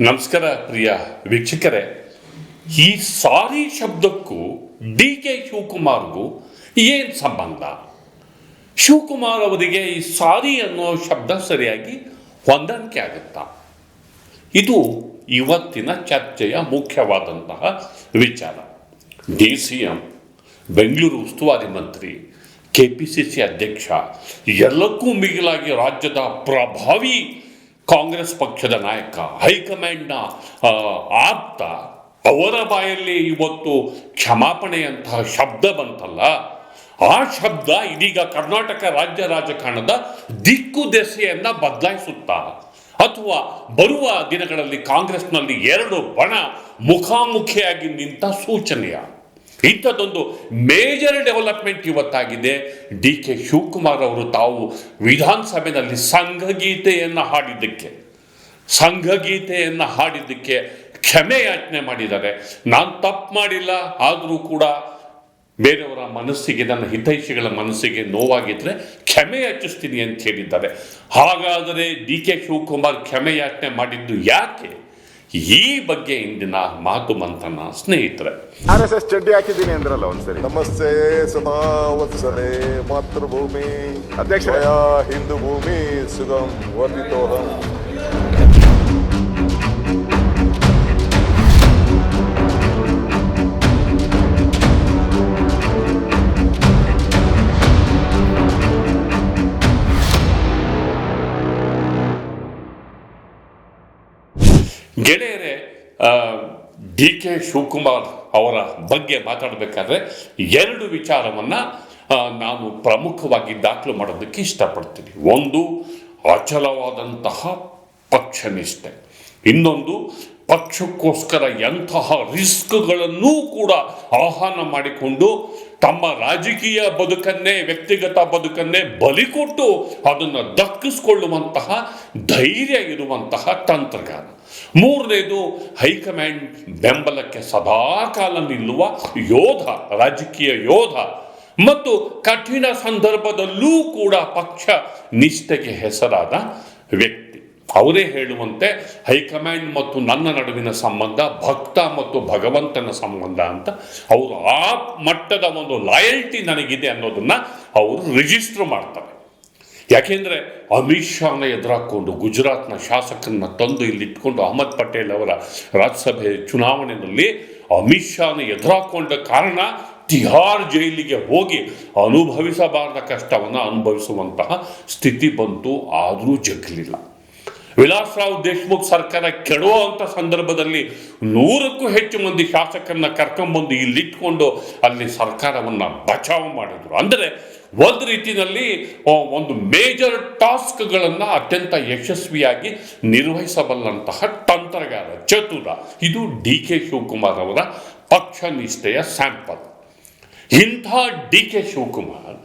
ನಮಸ್ಕಾರ ಪ್ರಿಯ ವೀಕ್ಷಕರೇ. ಈ ಸಾರಿ ಶಬ್ದಕ್ಕೂ ಡಿ ಕೆ ಶಿವಕುಮಾರ್ಗೂ ಏನು ಸಂಬಂಧ? ಶಿವಕುಮಾರ್ ಅವರಿಗೆ ಈ ಸಾರಿ ಅನ್ನೋ ಶಬ್ದ ಸರಿಯಾಗಿ ಹೊಂದಾಣಿಕೆ ಆಗುತ್ತಾ? ಇದು ಇವತ್ತಿನ ಚರ್ಚೆಯ ಮುಖ್ಯವಾದಂತಹ ವಿಚಾರ. ಡಿ ಸಿ ಎಂ ಬೆಂಗಳೂರು ಉಸ್ತುವಾರಿ ಮಂತ್ರಿ, ಕೆ ಪಿ ಸಿ ಸಿ ಅಧ್ಯಕ್ಷ, ಎಲ್ಲಕ್ಕೂ ಮಿಗಿಲಾಗಿ ರಾಜ್ಯದ ಪ್ರಭಾವಿ ಕಾಂಗ್ರೆಸ್ ಪಕ್ಷದ ನಾಯಕ, ಹೈಕಮಾಂಡ್ನ ಆಪ್ತ, ಅವರ ಬಾಯಲ್ಲಿ ಇವತ್ತು ಕ್ಷಮಾಪಣೆಯಂತಹ ಶಬ್ದ ಬಂತಲ್ಲ? ಆ ಶಬ್ದ ಇದೀಗ ಕರ್ನಾಟಕ ರಾಜ್ಯ ರಾಜಕಾರಣದ ದಿಕ್ಕು ದೆಸೆಯನ್ನ ಬದಲಾಯಿಸುತ್ತಾ? ಅಥವಾ ಬರುವ ದಿನಗಳಲ್ಲಿ ಕಾಂಗ್ರೆಸ್ನಲ್ಲಿ ಎರಡು ಬಣ ಮುಖಾಮುಖಿಯಾಗಿ ನಿಂತ ಸೂಚನೆಯ? ಇಂಥದ್ದೊಂದು ಮೇಜರ್ ಡೆವಲಪ್ಮೆಂಟ್ ಇವತ್ತಾಗಿದೆ. ಡಿ ಕೆ ಶಿವಕುಮಾರ್ ಅವರು ತಾವು ವಿಧಾನಸಭೆಯಲ್ಲಿ ಸಂಘಗೀತೆಯನ್ನು ಹಾಡಿದ್ದಕ್ಕೆ ಸಂಘಗೀತೆಯನ್ನು ಹಾಡಿದ್ದಕ್ಕೆ ಕ್ಷಮೆ ಯಾಚನೆ ಮಾಡಿದ್ದಾರೆ. ನಾನು ತಪ್ಪು ಮಾಡಿಲ್ಲ, ಆದರೂ ಕೂಡ ಬೇರೆಯವರ ಮನಸ್ಸಿಗೆ, ನನ್ನ ಹಿತೈಷಿಗಳ ಮನಸ್ಸಿಗೆ ನೋವಾಗಿದ್ದರೆ ಕ್ಷಮೆ ಯಾಚಿಸ್ತೀನಿ ಅಂತ ಹೇಳಿದ್ದಾರೆ. ಹಾಗಾದರೆ ಡಿ ಕೆ ಶಿವಕುಮಾರ್ ಕ್ಷಮೆ ಯಾಚನೆ ಮಾಡಿದ್ದು ಯಾಕೆ? ಈ ಬಗ್ಗೆ ಇಂದಿನ ಮಾತು ಮಂಥನ ಸ್ನೇಹಿತರೆ. ಆರ್ ಎಸ್ ಎಸ್ ಚಡ್ಡಿ ಹಾಕಿದ್ದೀನಿ ಅಂದ್ರಲ್ಲ ಒಂದ್ಸರಿ ನಮಸ್ತೆ ಸದಾ ವತ್ಸಲೆ ಮಾತೃಭೂಮಿ. ಅಧ್ಯಕ್ಷ. ಹಿಂದೂ ಭೂಮಿ ಸುಗಂ ವರ್ಧಿತೋಹಂ. ಗೆಳೆಯರೇ ಡಿ ಕೆ ಶಿವಕುಮಾರ್ ಅವರ ಬಗ್ಗೆ ಮಾತಾಡಬೇಕಾದ್ರೆ ಎರಡು ವಿಚಾರವನ್ನು ನಾನು ಪ್ರಮುಖವಾಗಿ ದಾಖಲು ಮಾಡೋದಕ್ಕೆ ಇಷ್ಟಪಡ್ತೀನಿ. ಒಂದು, ಅಚಲವಾದಂತಹ ಪಕ್ಷನಿಷ್ಠೆ. ಇನ್ನೊಂದು, ಪಕ್ಷಕ್ಕೋಸ್ಕರ ಎಂತಹ ರಿಸ್ಕ್ಗಳನ್ನೂ ಕೂಡ ಆಹ್ವಾನ ಮಾಡಿಕೊಂಡು ತಮ್ಮ ರಾಜಕೀಯ ಬದುಕನ್ನೇ, ವ್ಯಕ್ತಿಗತ ಬದುಕನ್ನೇ ಬಲಿ ಕೊಟ್ಟು ಅದನ್ನು ದಕ್ಕಿಸ್ಕೊಳ್ಳುವಂತಹ ಧೈರ್ಯ ಇರುವಂತಹ ತಂತ್ರಗಾರ ಮೂರನೇದು ಹೈಕಮಾಂಡ್ ಬೆಂಬಲಕ್ಕೆ ಸದಾಕಾಲ ನಿಲ್ಲುವ ಯೋಧ, ರಾಜಕೀಯ ಯೋಧ ಮತ್ತು ಕಠಿಣ ಸಂದರ್ಭದಲ್ಲೂ ಕೂಡ ಪಕ್ಷ ನಿಷ್ಠೆಗೆ ಹೆಸರಾದ ವ್ಯಕ್ತಿ. ಅವರೇ ಹೇಳುವಂತೆ ಹೈಕಮಾಂಡ್ ಮತ್ತು ನನ್ನ ನಡುವಿನ ಸಂಬಂಧ, ಭಕ್ತ ಮತ್ತು ಭಗವಂತನ ಸಂಬಂಧ ಅಂತ ಅವರು ಆ ಮಟ್ಟದ ಒಂದು ಲಾಯಲ್ಟಿ ನನಗಿದೆ ಅನ್ನೋದನ್ನ ಅವರು ರಿಜಿಸ್ಟರ್ ಮಾಡ್ತಾರೆ. ಯಾಕೆಂದ್ರೆ ಅಮಿತ್ ಶಾನ ಎದುರಾಕೊಂಡು ಗುಜರಾತ್ನ ಶಾಸಕರನ್ನ ತಂದು ಇಲ್ಲಿ ಇಟ್ಕೊಂಡು ಅಹಮದ್ ಪಟೇಲ್ ಅವರ ರಾಜ್ಯಸಭೆ ಚುನಾವಣೆಯಲ್ಲಿ ಅಮಿತ್ ಶಾನ ಎದುರಾಕೊಂಡ ಕಾರಣ ತಿಹಾರ್ ಜೈಲಿಗೆ ಹೋಗಿ ಅನುಭವಿಸಬಾರದ ಕಷ್ಟವನ್ನು ಅನುಭವಿಸುವಂತಹ ಸ್ಥಿತಿ ಬಂತು, ಆದರೂ ಜಗ್ಲಿಲ್ಲ. ವಿಲಾಸರಾವ್ ದೇಶಮುಖ್ ಸರ್ಕಾರ ಕೆಡುವಂಥ ಸಂದರ್ಭದಲ್ಲಿ ನೂರಕ್ಕೂ ಹೆಚ್ಚು ಮಂದಿ ಶಾಸಕರನ್ನ ಕರ್ಕೊಂಬಂದು ಇಲ್ಲಿಟ್ಕೊಂಡು ಅಲ್ಲಿ ಸರ್ಕಾರವನ್ನು ಬಚಾವ್ ಮಾಡಿದ್ರು. ಅಂದರೆ ಒಂದು ರೀತಿಯಲ್ಲಿ ಒಂದು ಮೇಜರ್ ಟಾಸ್ಕ್ಗಳನ್ನು ಅತ್ಯಂತ ಯಶಸ್ವಿಯಾಗಿ ನಿರ್ವಹಿಸಬಲ್ಲಂತಹ ತಂತ್ರಗಾರ ಚತುರ. ಇದು ಡಿ ಕೆ ಶಿವಕುಮಾರ್ ಅವರ ಪಕ್ಷ ನಿಷ್ಠೆಯ ಸ್ಯಾಂಪಲ್ ಇಂಥ ಡಿ ಕೆ ಶಿವಕುಮಾರ್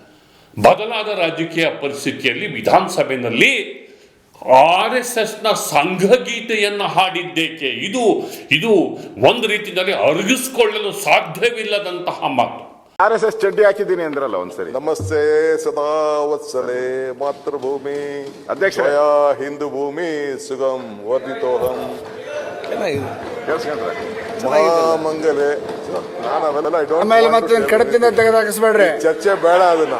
ಬದಲಾದ ರಾಜಕೀಯ ಪರಿಸ್ಥಿತಿಯಲ್ಲಿ ವಿಧಾನಸಭೆಯಲ್ಲಿ ಆರ್ ಎಸ್ ಎಸ್ನ ಸಂಘಗೀತೆಯನ್ನು ಹಾಡಿದ್ದೇಕೆ? ಇದು ಇದು ಒಂದು ರೀತಿಯಲ್ಲಿ ಅರಗಿಸ್ಕೊಳ್ಳಲು ಸಾಧ್ಯವಿಲ್ಲದಂತಹ ಮಾತು. ಆರ್ ಎಸ್ ಎಸ್ ಚಡ್ಡಿ ಹಾಕಿದ್ದೀನಿ ಅಂದ್ರಲ್ಲ ಒಂದ್ಸರಿ. ನಮಸ್ತೆ ಸದಾ ವತ್ಸಲೆ ಮಾತೃಭೂಮಿ. ಅಧ್ಯಕ್ಷ. ಹಿಂದೂ ಭೂಮಿ ಸುಗಮ್ ಓದಿತೋಹಂ ಮಹಾಮಂಗಲೇ. ನಾನು ಅವೆಲ್ಲ I don't ಆಮೇಲೆ ಮತ್ತೆ tell ಕಡತಿಂದ you. ತೆಗೆದಾಕಿಸ್ಬೇಡ್ರಿ ಚರ್ಚೆ ಬೇಡ ಅದನ್ನ.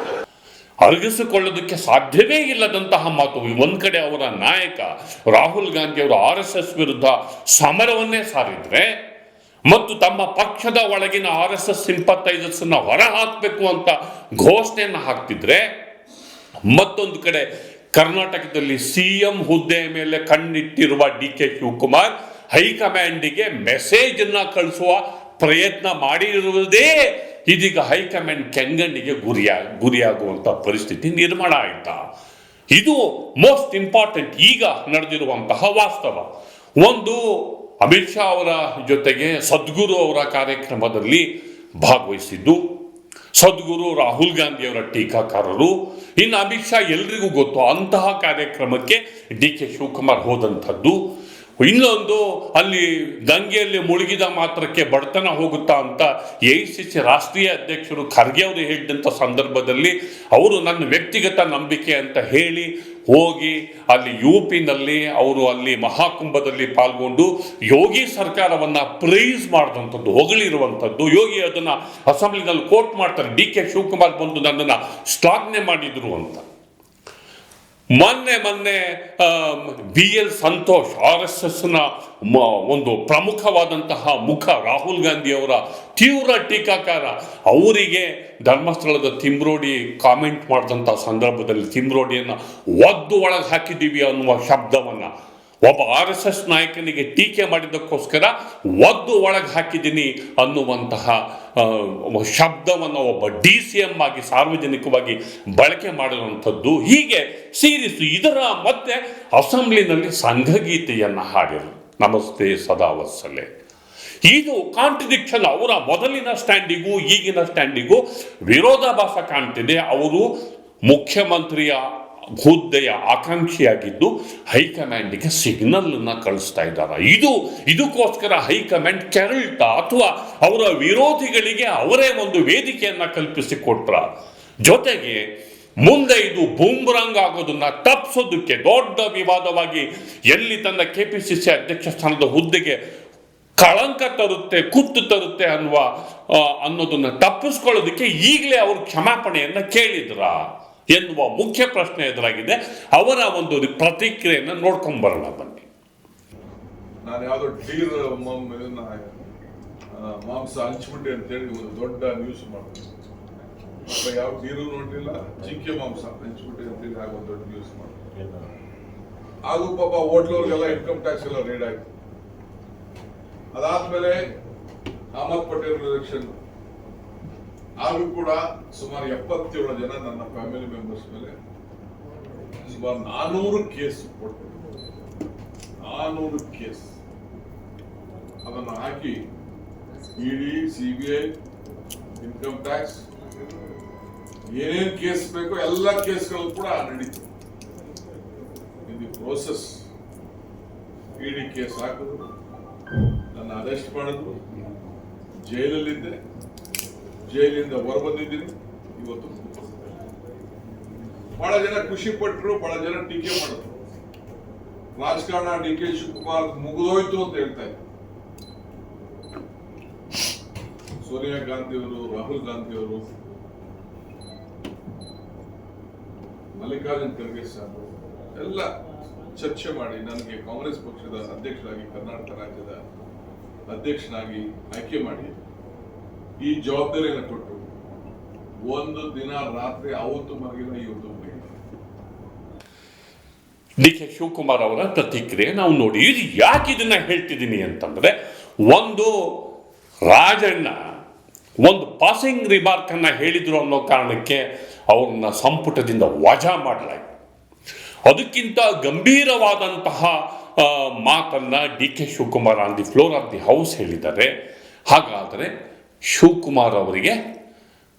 ಅರಗಿಸಿಕೊಳ್ಳೋದಕ್ಕೆ ಸಾಧ್ಯವೇ ಇಲ್ಲದಂತಹ ಮಾತು. ಒಂದ್ ಕಡೆ ಅವರ ನಾಯಕ ರಾಹುಲ್ ಗಾಂಧಿ ಅವರು ಆರ್ ಎಸ್ ಎಸ್ ವಿರುದ್ಧ ಸಮರವನ್ನೇ ಸಾರಿದ್ರೆ ಮತ್ತು ತಮ್ಮ ಪಕ್ಷದ ಒಳಗಿನ ಆರ್ ಎಸ್ ಎಸ್ ಸಿಂಪತೈಸರ್ಸ್ ಹೊರ ಹಾಕಬೇಕು ಅಂತ ಘೋಷಣೆಯನ್ನು ಹಾಕ್ತಿದ್ರೆ ಮತ್ತೊಂದು ಕಡೆ ಕರ್ನಾಟಕದಲ್ಲಿ ಸಿ ಎಂ ಹುದ್ದೆಯ ಮೇಲೆ ಕಣ್ಣಿಟ್ಟಿರುವ ಡಿ ಕೆ ಶಿವಕುಮಾರ್ ಹೈಕಮಾಂಡಿಗೆ ಮೆಸೇಜ್ ಅನ್ನ ಕಳಿಸುವ ಪ್ರಯತ್ನ ಮಾಡಿರುವುದೇ ಇದೀಗ ಹೈಕಮಾಂಡ್ ಕೆಂಗಣ್ಣಿಗೆ ಗುರಿಯ, ಗುರಿಯಾಗುವಂತ ಪರಿಸ್ಥಿತಿ ನಿರ್ಮಾಣ ಆಯಿತಾ? ಇದು ಮೋಸ್ಟ್ ಇಂಪಾರ್ಟೆಂಟ್ ಈಗ ನಡೆದಿರುವಂತಹ ವಾಸ್ತವ. ಒಂದು, ಅಮಿತ್ ಶಾ ಅವರ ಜೊತೆಗೆ ಸದ್ಗುರು ಅವರ ಕಾರ್ಯಕ್ರಮದಲ್ಲಿ ಭಾಗವಹಿಸಿದ್ದು, ಸದ್ಗುರು ರಾಹುಲ್ ಗಾಂಧಿ ಅವರ ಟೀಕಾಕಾರರು. ಇನ್ನು ಅಮಿತ್ ಶಾ ಎಲ್ರಿಗೂ ಗೊತ್ತು ಅಂತಹ ಕಾರ್ಯಕ್ರಮಕ್ಕೆ ಡಿ ಕೆ ಶಿವಕುಮಾರ್ ಹೋದಂಥದ್ದು. ಇನ್ನೊಂದು ಅಲ್ಲಿ ದಂಗೆಯಲ್ಲಿ ಮುಳುಗಿದ ಮಾತ್ರಕ್ಕೆ ಬಡತನ ಹೋಗುತ್ತಾ ಅಂತ ಎ ಸಿ ರಾಷ್ಟ್ರೀಯ ಅಧ್ಯಕ್ಷರು ಖರ್ಗೆ ಅವರು ಹೇಳಿದಂಥ ಸಂದರ್ಭದಲ್ಲಿ ಅವರು ನನ್ನ ವ್ಯಕ್ತಿಗತ ನಂಬಿಕೆ ಅಂತ ಹೇಳಿ ಹೋಗಿ ಅಲ್ಲಿ ಯು ಪಿನಲ್ಲಿ ಅವರು ಅಲ್ಲಿ ಮಹಾಕುಂಭದಲ್ಲಿ ಪಾಲ್ಗೊಂಡು ಯೋಗಿ ಸರ್ಕಾರವನ್ನು ಪ್ರೈಸ್ ಮಾಡಿದಂಥದ್ದು ಹೊಗಳಿರುವಂಥದ್ದು. ಯೋಗಿ ಅದನ್ನು ಅಸೆಂಬ್ಲಿನಲ್ಲಿ ಕೋಟ್ ಮಾಡ್ತಾರೆ. ಡಿ ಕೆ ಶಿವಕುಮಾರ್ ಬಂದು ನನ್ನನ್ನು ಶ್ಲಾಘನೆ ಮಾಡಿದರು ಅಂತ. ಮೊನ್ನೆ ಮೊನ್ನೆ B L Santosh, R S ಎಸ್ನ ಒಂದು ಪ್ರಮುಖವಾದಂತಹ ಮುಖ ರಾಹುಲ್ ಗಾಂಧಿ ಅವರ ತೀವ್ರ ಟೀಕಾಕಾರ. ಅವರಿಗೆ ಧರ್ಮಸ್ಥಳದ ತಿಮ್ರೋಡಿ ಕಾಮೆಂಟ್ ಮಾಡಿದಂಥ ಸಂದರ್ಭದಲ್ಲಿ ತಿಮ್ರೋಡಿಯನ್ನು ಒದ್ದು ಒಳಗೆ ಹಾಕಿದ್ದೀವಿ ಅನ್ನುವ ಶಬ್ದವನ್ನು ಒಬ್ಬ ಆರ್ ಎಸ್ ಎಸ್ ನಾಯಕನಿಗೆ ಟೀಕೆ ಮಾಡಿದ್ದಕ್ಕೋಸ್ಕರ ಒದ್ದು ಒಳಗೆ ಹಾಕಿದ್ದೀನಿ ಅನ್ನುವಂತಹ ಶಬ್ದವನ್ನು ಒಬ್ಬ ಡಿ ಸಿ ಎಂ ಆಗಿ ಸಾರ್ವಜನಿಕವಾಗಿ ಬಳಕೆ ಮಾಡಿರುವಂಥದ್ದು. ಹೀಗೆ ಸೀರಿಸು, ಇದರ ಮತ್ತೆ ಅಸೆಂಬ್ಲಿನಲ್ಲಿ ಸಂಘಗೀತೆಯನ್ನು ಹಾಡಿರು. ನಮಸ್ತೆ ಸದಾ ವತ್ಸಲೆ. ಇದು ಕಾಂಟ್ರಡಿಕ್ಷನ್, ಅವರ ಮೊದಲಿನ ಸ್ಟ್ಯಾಂಡಿಗೂ, ಈಗಿನ ಸ್ಟ್ಯಾಂಡಿಗೂ ವಿರೋಧಾಭಾಸ ಕಾಣ್ತಿದೆ. ಅವರು ಮುಖ್ಯಮಂತ್ರಿಯ ಹುದ್ದೆಯ ಆಕಾಂಕ್ಷಿಯಾಗಿದ್ದು ಹೈಕಮಾಂಡ್ಗೆ ಸಿಗ್ನಲ್ ಅನ್ನ ಕಳಿಸ್ತಾ ಇದ್ದಾರೆ. ಇದು ಇದಕ್ಕೋಸ್ಕರ ಹೈಕಮಾಂಡ್ ಕೆರಳ್ತ ಅಥವಾ ಅವರ ವಿರೋಧಿಗಳಿಗೆ ಅವರೇ ಒಂದು ವೇದಿಕೆಯನ್ನ ಕಲ್ಪಿಸಿಕೊಟ್ರ. ಜೊತೆಗೆ ಮುಂದೆ ಇದು ಬೂಮ್ರಂಗ್ ಆಗೋದನ್ನ ತಪ್ಪಿಸೋದಕ್ಕೆ ದೊಡ್ಡ ವಿವಾದವಾಗಿ ಎಲ್ಲಿ ತನ್ನ ಕೆಪಿಸಿಸಿ ಅಧ್ಯಕ್ಷ ಸ್ಥಾನದ ಹುದ್ದೆಗೆ ಕಳಂಕ ತರುತ್ತೆ, ಕುತ್ತು ತರುತ್ತೆ ಅನ್ನುವ ಅನ್ನೋದನ್ನ ತಪ್ಪಿಸ್ಕೊಳ್ಳೋದಕ್ಕೆ ಈಗಲೇ ಅವರು ಕ್ಷಮಾಪಣೆಯನ್ನ ಕೇಳಿದ್ರ? ಎನ್ನುವ ಮುಖ್ಯ ಪ್ರಶ್ನೆ ಎದುರಾಗಿದೆ. ಅವರ ಒಂದು ಪ್ರತಿಕ್ರಿಯೆಯನ್ನು ನೋಡ್ಕೊಂಡು ಬರೋಣ ಬನ್ನಿ. ನಾನು ಯಾವ್ದೋ ಡೀರ್ ಮಾಂಸ ಹಂಚ್ಬಿಟ್ಟೆ ಅಂತೇಳಿ ಒಂದು ದೊಡ್ಡ ನ್ಯೂಸ್ ಮಾಡಿದೆ. ಯಾವ ಡೀರು ನೋಡ್ಲಿಲ್ಲ? ಜಿಂಕೆ ಮಾಂಸ ಹಂಚ್ಬಿಟ್ಟೆ ಅಂತೇಳಿ ಆಗ ಒಂದು ದೊಡ್ಡ ನ್ಯೂಸ್ ಮಾಡಿದೆ. ಹಾಗೂ ಪಾಪ ಹೋಟ್ಲವ್ರಿಗೆಲ್ಲ ಇನ್ಕಮ್ ಟ್ಯಾಕ್ಸ್ ಎಲ್ಲ ರೇಡ್ ಆಯ್ತು. ಅದಾದ್ಮೇಲೆ ಅಹಮದ್ ಪಟೇಲ್ ಎಲೆಕ್ಷನ್ ಆಗೂ ಕೂಡ ಸುಮಾರು ಎಪ್ಪತ್ತೇಳು ಜನ ನನ್ನ ಫ್ಯಾಮಿಲಿ ಮೆಂಬರ್ಸ್ ಮೇಲೆ ಸುಮಾರು ನಾನೂರು ಕೇಸ್ ಕೊಟ್ಟು, ನಾನೂರು ಕೇಸ್ ಅದನ್ನು ಹಾಕಿ E D C B I income tax ಏನೇನು ಕೇಸ್ ಬೇಕೋ ಎಲ್ಲ ಕೇಸ್ಗಳು ಕೂಡ ನಡೀತು. ಇದು ಪ್ರೋಸೆಸ್ ಇಡಿ ಕೇಸ್ ಹಾಕಿದ್ರು, ನನ್ನ ಅರೆಸ್ಟ್ ಮಾಡಿದ್ರು, ಜೈಲಲ್ಲಿದ್ದೆ. ಜೈಲಿಂದ ಹೊರಬಂದಿದ್ದೀನಿ. ಇವತ್ತು ಬಹಳ ಜನ ಖುಷಿ ಪಟ್ಟರು ಬಹಳ ಜನ ಟೀಕೆ ಮಾಡಿದ್ರು. ರಾಜಕಾರಣ ಡಿ ಕೆ ಶಿವಕುಮಾರ್ ಮುಗಿದೋಯ್ತು ಅಂತ ಹೇಳ್ತಾ ಇದ್ರು. ಸೋನಿಯಾ ಗಾಂಧಿ ಅವರು, ರಾಹುಲ್ ಗಾಂಧಿ ಅವರು, ಮಲ್ಲಿಕಾರ್ಜುನ್ ಖರ್ಗೆ ಸಾಹೇಬ್ ಎಲ್ಲ ಚರ್ಚೆ ಮಾಡಿ ನನಗೆ ಕಾಂಗ್ರೆಸ್ ಪಕ್ಷದ ಅಧ್ಯಕ್ಷರಾಗಿ ಕರ್ನಾಟಕ ರಾಜ್ಯದ ಅಧ್ಯಕ್ಷನಾಗಿ ಆಯ್ಕೆ ಮಾಡಿ. ಈ ಜವಾಬ್ದಾರಿಯನ್ನು ಕೊಟ್ಟು ಒಂದು ದಿನ ರಾತ್ರಿ ಅವತ್ತು ಮಲಗಿಲ್ಲ ಇವತ್ತು ಡಿ ಕೆ ಶಿವಕುಮಾರ್ ಅವರ ಪ್ರತಿಕ್ರಿಯೆ ನಾವು ನೋಡಿ, ಇದು ಯಾಕೆ ಇದನ್ನ ಹೇಳ್ತಿದ್ದೀನಿ ಅಂತಂದ್ರೆ, ಒಂದು ರಾಜಣ್ಣ ಒಂದು ಪಾಸಿಂಗ್ ರಿಮಾರ್ಕ್ ಅನ್ನ ಹೇಳಿದ್ರು ಅನ್ನೋ ಕಾರಣಕ್ಕೆ ಅವ್ರನ್ನ ಸಂಪುಟದಿಂದ ವಜಾ ಮಾಡಲಾಯಿತು. ಅದಕ್ಕಿಂತ ಗಂಭೀರವಾದಂತಹ ಮಾತನ್ನು D K Shivakumar on the floor of the house ಹೇಳಿದ್ದಾರೆ. ಹಾಗಾದರೆ ಶಿವಕುಮಾರ್ ಅವರಿಗೆ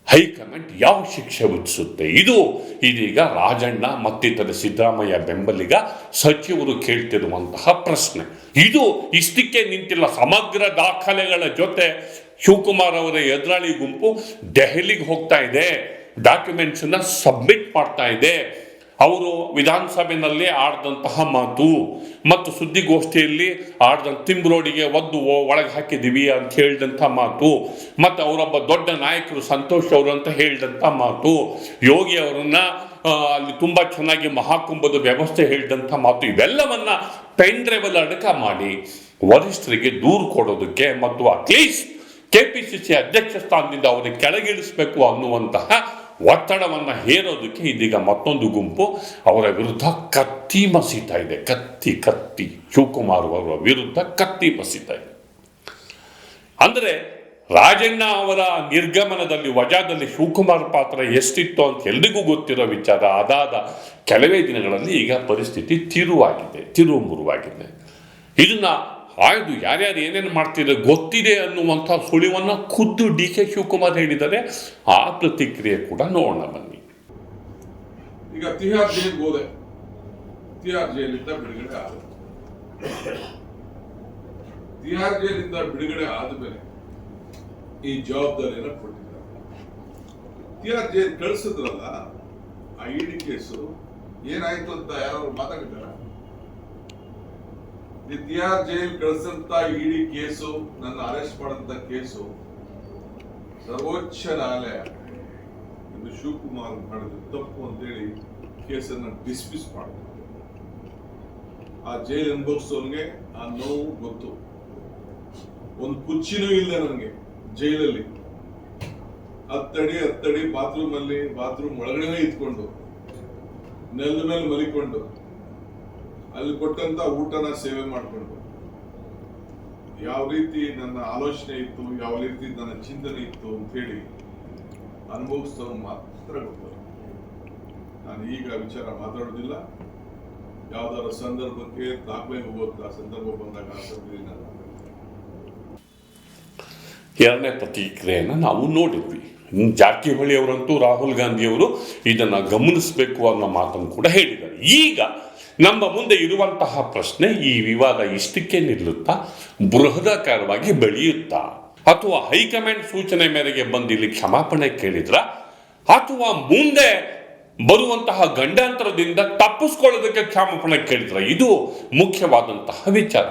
ಹೈಕಮಾಂಡ್ ಯಾವ ಶಿಕ್ಷೆ ವಿಧಿಸುತ್ತೆ ಇದು ಇದೀಗ ರಾಜಣ್ಣ, ಮತ್ತಿತರ ಸಿದ್ದರಾಮಯ್ಯ ಬೆಂಬಲಿಗ ಸಚಿವರು ಕೇಳ್ತಿರುವಂತಹ ಪ್ರಶ್ನೆ. ಇದು ಇಷ್ಟಕ್ಕೆ ನಿಂತಿಲ್ಲ. ಸಮಗ್ರ ದಾಖಲೆಗಳ ಜೊತೆ ಶಿವಕುಮಾರ್ ಅವರ ಎದುರಾಳಿ ಗುಂಪು ದೆಹಲಿಗೆ ಹೋಗ್ತಾ ಇದೆ. ಡಾಕ್ಯುಮೆಂಟ್ಸ್ ಅನ್ನ ಸಬ್ಮಿಟ್ ಮಾಡ್ತಾ ಇದೆ. ಅವರು ವಿಧಾನಸಭೆಯಲ್ಲಿ ಆಡಿದಂತಹ ಮಾತು ಮತ್ತು ಸುದ್ದಿಗೋಷ್ಠಿಯಲ್ಲಿ ಆಡ್ದ ತಿಂಬ್ರೋಡಿಗೆ ಒದ್ದು ಒಳಗೆ ಹಾಕಿದ್ದೀವಿ ಅಂತ ಹೇಳಿದಂಥ ಮಾತು ಮತ್ತು ಅವರೊಬ್ಬ ದೊಡ್ಡ ನಾಯಕರು ಸಂತೋಷ್ ಅವರು ಅಂತ ಹೇಳಿದಂಥ ಮಾತು, ಯೋಗಿ ಅವರನ್ನ ಅಲ್ಲಿ ತುಂಬ ಚೆನ್ನಾಗಿ ಮಹಾಕುಂಭದ ವ್ಯವಸ್ಥೆ ಹೇಳಿದಂಥ ಮಾತು, ಇವೆಲ್ಲವನ್ನ ಪೆನ್ ಡ್ರೈವಲ್ ಅಡಕ ಮಾಡಿ ವರಿಷ್ಠರಿಗೆ ದೂರು ಕೊಡೋದಕ್ಕೆ ಮತ್ತು ಅಟ್ಲೀಸ್ಟ್ ಸಿ ಅಧ್ಯಕ್ಷ ಸ್ಥಾನದಿಂದ ಅವರಿಗೆ ಕೆಳಗಿಳಿಸಬೇಕು ಅನ್ನುವಂತಹ ಒತ್ತಡವನ್ನು ಹೇರೋದಕ್ಕೆ ಇದೀಗ ಮತ್ತೊಂದು ಗುಂಪು ಅವರ ವಿರುದ್ಧ ಕತ್ತಿ ಮಸೀತಾ ಇದೆ. ಕತ್ತಿ ಕತ್ತಿ. ಶಿವಕುಮಾರ್ ಅವರ ವಿರುದ್ಧ ಕತ್ತಿ ಮಸೀತಾ ಇದೆ. ಅಂದರೆ ರಾಜಣ್ಣ ಅವರ ನಿರ್ಗಮನದಲ್ಲಿ, ವಜಾದಲ್ಲಿ ಶಿವಕುಮಾರ್ ಪಾತ್ರ ಎಷ್ಟಿತ್ತು ಅಂತ ಎಲ್ರಿಗೂ ಗೊತ್ತಿರೋ ವಿಚಾರ. ಅದಾದ ಕೆಲವೇ ದಿನಗಳಲ್ಲಿ ಈಗ ಪರಿಸ್ಥಿತಿ ತಿರುವಾಗಿದೆ ತಿರುವು ಮುರುವಾಗಿದೆ ಇದನ್ನ ಆಯ್ದು ಯಾರ್ಯಾರು ಏನೇನು ಮಾಡ್ತಿದ್ರೆ ಗೊತ್ತಿದೆ ಅನ್ನುವಂಥ ಸುಳಿವನ್ನು ಖುದ್ದು ಡಿ ಕೆ ಶಿವಕುಮಾರ್ ಹೇಳಿದ್ದಾರೆ. ಆ ಪ್ರತಿಕ್ರಿಯೆ ಕೂಡ ನೋಡೋಣ ಬನ್ನಿ. ಈಗ ತಿಹಾರ್ ಜೈಲಿಗೆ ಹೋದೆ. ತಿಹಾರ್ ಜೈಲಿಂದ ಬಿಡುಗಡೆ ಆದ. ತಿಹಾರ್ ಜೈಲಿಂದ ಬಿಡುಗಡೆ ಆದ ಮೇಲೆ ಈ ಜವಾಬ್ದಾರಿಯನ್ನು ಕೊಟ್ಟಿದ್ದಾರೆ. ತಿಹಾರ್ ಜೈಲ್ ಕಳಿಸಿದ್ರಲ್ಲ, ಆ ಇಡಿ ಕೇಸು ಏನಾಯ್ತು ಅಂತ ಯಾರು ಮಾತಾಡಿದಾರ ತಿಹಾರ್ ಜೈಲ್ ಕಳಿಸಂತ ಇಡಿ ಕೇಸು, ನನ್ನ ಅರೆಸ್ಟ್ ಮಾಡಂತ ಕೇಸು. ಸರ್ವೋಚ್ಚ ನ್ಯಾಯಾಲಯ ಇದು ಶಿವಕುಮಾರ್ ಮಾಡಿದ ತಪ್ಪು ಅಂತೇಳಿ ಕೇಸನ್ನ ಡಿಸ್ಮಿಸ್ ಮಾಡಿದ್ರು ಆ ಜೈಲ್ ಅನುಭವಿಸೋನ್ಗೆ ಆ ನೋವು ಗೊತ್ತು. ಒಂದು ಕುಚ್ಚಿನೂ ಇಲ್ಲ ನನಗೆ ಜೈಲಲ್ಲಿ. ಹತ್ತಡಿ ಹತ್ತಡಿ ಬಾತ್ರೂಮ್ ಅಲ್ಲಿ ಬಾತ್ರೂಮ್ ಒಳಗಡೆನೆ ಇದ್ಕೊಂಡು, ನೆಲದ ಮೇಲೆ ಮಲಿಕೊಂಡು. ಅಲ್ಲಿ ಕೊಟ್ಟಂತ ಊಟನ ಸೇವೆ ಮಾಡ್ಕೊಂಡು. ಯಾವ ರೀತಿ ನನ್ನ ಆಲೋಚನೆ ಇತ್ತು, ಯಾವ ರೀತಿ ನನ್ನ ಚಿಂತನೆ ಇತ್ತು ಅಂತ ಹೇಳಿ ಅನುಭವಿಸ್ತವ್ ಮಾತ್ರ ಗೊತ್ತು. ನಾನು ಈಗ ವಿಚಾರ ಮಾತಾಡೋದಿಲ್ಲ. ಯಾವ್ದಾರ ಸಂದರ್ಭಕ್ಕೆ ದಾಖಲೆ ಹೋಗುವಂತ ಸಂದರ್ಭ ಬಂದಾಗ ಎರಡನೇ ಪ್ರತಿಕ್ರಿಯೆಯನ್ನು ನಾವು ನೋಡಿದ್ವಿ. ಜಾರಕಿಹೊಳಿ ಅವರಂತೂ ರಾಹುಲ್ ಗಾಂಧಿಯವರು ಇದನ್ನು ಗಮನಿಸಬೇಕು ಅನ್ನೋ ಮಾತನ್ನು ಕೂಡ ಹೇಳಿದ್ದಾರೆ. ಈಗ ನಮ್ಮ ಮುಂದೆ ಇರುವಂತಹ ಪ್ರಶ್ನೆ ಈ ವಿವಾದ ಇಷ್ಟಕ್ಕೆ ನಿಲ್ಲುತ್ತಾ, ಬೃಹದಾಕಾರವಾಗಿ ಬೆಳೆಯುತ್ತಾ? ಅಥವಾ ಹೈಕಮಾಂಡ್ ಸೂಚನೆ ಮೇರೆಗೆ ಬಂದು ಇಲ್ಲಿ ಕ್ಷಮಾಪಣೆ ಕೇಳಿದ್ರ? ಅಥವಾ ಮುಂದೆ ಬರುವಂತಹ ಗಂಡಾಂತರದಿಂದ ತಪ್ಪಿಸ್ಕೊಳ್ಳೋದಕ್ಕೆ ಕ್ಷಮಾಪಣೆ ಕೇಳಿದ್ರ? ಇದು ಮುಖ್ಯವಾದಂತಹ ವಿಚಾರ.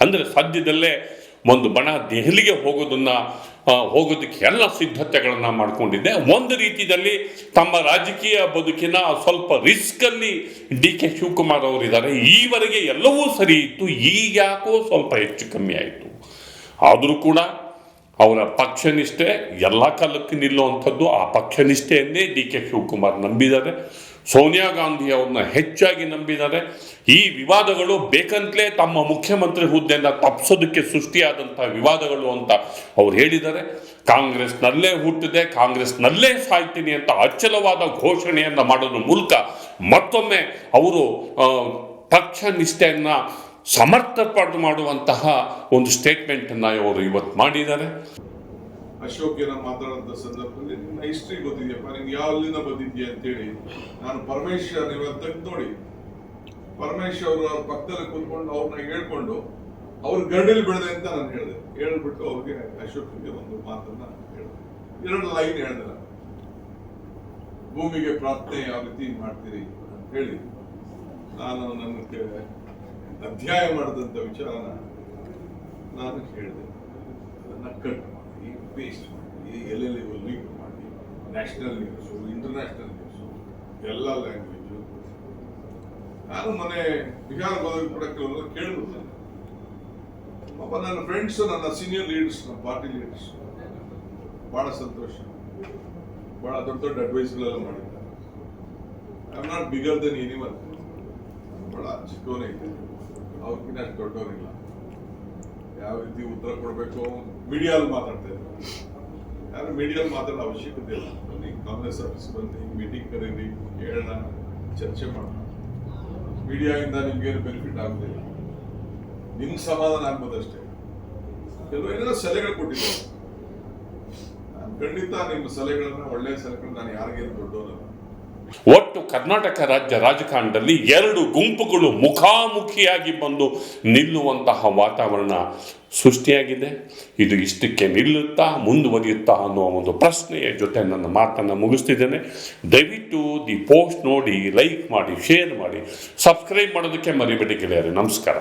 ಅಂದ್ರೆ ಸದ್ಯದಲ್ಲೇ ಒಂದು ಬಣ ದೆಹಲಿಗೆ ಹೋಗೋದನ್ನ ಹೋಗೋದಕ್ಕೆ ಎಲ್ಲ ಸಿದ್ಧತೆಗಳನ್ನು ಮಾಡಿಕೊಂಡಿದ್ದೆ. ಒಂದು ರೀತಿಯಲ್ಲಿ ತಮ್ಮ ರಾಜಕೀಯ ಬದುಕಿನ ಸ್ವಲ್ಪ ರಿಸ್ಕಲ್ಲಿ ಡಿ ಕೆ ಶಿವಕುಮಾರ್ ಅವರಿದ್ದಾರೆ. ಈವರೆಗೆ ಎಲ್ಲವೂ ಸರಿ ಇತ್ತು. ಈಗ ಯಾಕೋ ಸ್ವಲ್ಪ ಹೆಚ್ಚು ಕಮ್ಮಿ ಆಯಿತು. ಆದರೂ ಕೂಡ ಅವರ ಪಕ್ಷನಿಷ್ಠೆ ಎಲ್ಲ ಕಾಲಕ್ಕೆ ನಿಲ್ಲುವಂಥದ್ದು ಆ ಪಕ್ಷನಿಷ್ಠೆಯನ್ನೇ ಡಿ ಕೆ ಶಿವಕುಮಾರ್ ನಂಬಿದ್ದಾರೆ. ಸೋನಿಯಾ ಗಾಂಧಿ ಅವ್ರನ್ನ ಹೆಚ್ಚಾಗಿ ನಂಬಿದ್ದಾರೆ. ಈ ವಿವಾದಗಳು ಬೇಕಂತಲೇ ತಮ್ಮ ಮುಖ್ಯಮಂತ್ರಿ ಹುದ್ದೆಯಿಂದ ತಪ್ಪಿಸೋದಕ್ಕೆ ಸೃಷ್ಟಿಯಾದಂತಹ ವಿವಾದಗಳು ಅಂತ ಅವ್ರು ಹೇಳಿದ್ದಾರೆ. ಕಾಂಗ್ರೆಸ್ನಲ್ಲೇ ಹುಟ್ಟಿದೆ, ಕಾಂಗ್ರೆಸ್ನಲ್ಲೇ ಸಾಯ್ತೀನಿ ಅಂತ ಅಚಲವಾದ ಘೋಷಣೆಯನ್ನು ಮಾಡೋದ್ರ ಮೂಲಕ ಮತ್ತೊಮ್ಮೆ ಅವರು ಪಕ್ಷ ನಿಷ್ಠೆಯನ್ನು ಸಮರ್ಥಪಡ ಮಾಡುವಂತಹ ಒಂದು ಸ್ಟೇಟ್ಮೆಂಟನ್ನು ಅವರು ಇವತ್ತು ಮಾಡಿದ್ದಾರೆ. ಅಶೋಕ್ ಮಾತಾಡೋಂಥ ಸಂದರ್ಭದಲ್ಲಿ ನಿನ್ನ ಹಿಸ್ಟ್ರಿ ಗೊತ್ತಿದೆಯಪ್ಪ ನಿನ್ಗೆ ಯಾವಲ್ಲಿಂದ ಬಂದಿದ್ಯಾ ಅಂತೇಳಿ ನಾನು ಪರಮೇಶ್ವರ್ ನೀವು ನೋಡಿ, ಪರಮೇಶ್ವರ್ ಅವ್ರ ಪಕ್ಕದಲ್ಲಿ ಕೂತ್ಕೊಂಡು ಅವ್ರನ್ನ ಹೇಳ್ಕೊಂಡು ಅವ್ರ ಗರಡಲ್ಲಿ ಬೆಳೆದೆ ಅಂತ ನಾನು ಹೇಳಿದೆ. ಹೇಳ್ಬಿಟ್ಟು ಅವ್ರಿಗೆ ಅಶೋಕ್ಗೆ ಒಂದು ಮಾತನ್ನ ಹೇಳಿದೆ. ಎರಡು ಲೈನ್ ಹೇಳಿದೆ ಭೂಮಿಗೆ ಪ್ರಾರ್ಥನೆ ಯಾವ ರೀತಿ ಮಾಡ್ತೀರಿ ಅಂತ ಹೇಳಿ ನಾನು ನನಗೆ ಅಧ್ಯಾಯ ಮಾಡಿದಂಥ ವಿಚಾರನ ನಾನು ಹೇಳಿದೆ. ಅದನ್ನ ಕಟ್. ಮಾಡಿ ಪೇಸ್ಟ್ ಎಲ್ಲೆಲ್ಲಿ ಲೀಕ್ ಮಾಡಿ ನ್ಯಾಷನಲ್ ನ್ಯೂಸು ಇಂಟರ್ನ್ಯಾಷನಲ್ ನ್ಯೂಸು ಎಲ್ಲ ಲ್ಯಾಂಗ್ವೇಜು ನಾನು ಮನೆ ಬಿಹಾರ ಹೋದಾಗ ಕೂಡ ಕೆಲವರು ಕೇಳಿದ್ರು ಪಾಪ ನನ್ನ ಫ್ರೆಂಡ್ಸ್ ನನ್ನ ಸೀನಿಯರ್ ಲೀಡರ್ಸ್ ನಮ್ಮ ಪಾರ್ಟಿ ಲೀಡರ್ಸ್ ಭಾಳ ಸಂತೋಷ. ಭಾಳ ದೊಡ್ಡ ದೊಡ್ಡ ಅಡ್ವೈಸ್ಗಳೆಲ್ಲ ಮಾಡಿದ್ದಾರೆ. I am not bigger than anyone ಭಾಳ ಚಿಕ್ಕವನೇ ಇದ್ದೆ ಅವ್ರಿಗಿನ್ನ ಅಷ್ಟು ದೊಡ್ಡವನಿಲ್ಲ ಯಾವ ರೀತಿ ಉತ್ತರ ಕೊಡಬೇಕು ಮೀಡಿಯಲ್ಲಿ ಮಾತಾಡ್ತಾ ಇದ್ರು ಯಾರು ಮೀಡಿಯಲ್ಲಿ ಮಾತಾಡೋ ಅವಶ್ಯಕತೆ ಇಲ್ಲ. ಬನ್ನಿ, ಕಾಂಗ್ರೆಸ್ ಆಫೀಸ್ ಬನ್ನಿ ಮೀಟಿಂಗ್ ಕರೀರಿ, ಹೇಳೋಣ, ಚರ್ಚೆ ಮಾಡೋಣ. ಮೀಡಿಯಾದಿಂದ ನಿಮ್ಗೇನು ಬೆನಿಫಿಟ್ ಆಗೋದಿಲ್ಲ ನಿಮ್ಗೆ ಸಮಾಧಾನ ಆಗ್ಬೋದಷ್ಟೇ. ಕೆಲವು ಸಲಹೆಗಳು ಕೊಟ್ಟಿದ್ದಾರೆ. ನಾನು ಖಂಡಿತ ನಿಮ್ಮ ಸಲಹೆಗಳನ್ನ, ಒಳ್ಳೆಯ ಸಲಹೆಗಳು ನಾನು ಯಾರಿಗೇನು ದೊಡ್ಡವನಲ್ಲ. ಒಟ್ಟು ಕರ್ನಾಟಕ ರಾಜ್ಯ ರಾಜಕಾರಣದಲ್ಲಿ ಎರಡು ಗುಂಪುಗಳು ಮುಖಾಮುಖಿಯಾಗಿ ಬಂದು ನಿಲ್ಲುವಂತಹ ವಾತಾವರಣ ಸೃಷ್ಟಿಯಾಗಿದೆ. ಇದು ಇಷ್ಟಕ್ಕೆ ನಿಲ್ಲುತ್ತಾ ಮುಂದುವರಿಯುತ್ತಾ ಅನ್ನುವ ಒಂದು ಪ್ರಶ್ನೆಯ ಜೊತೆ ನನ್ನ ಮಾತನ್ನು ಮುಗಿಸ್ತಿದ್ದೇನೆ. ದಯವಿಟ್ಟು ದಿ ಪೋಸ್ಟ್ ನೋಡಿ, ಲೈಕ್ ಮಾಡಿ, ಶೇರ್ ಮಾಡಿ, ಸಬ್ಸ್ಕ್ರೈಬ್ ಮಾಡೋದಕ್ಕೆ ಮರಿಬೇಡಿ ಗೆಳೆಯರೆ. ನಮಸ್ಕಾರ.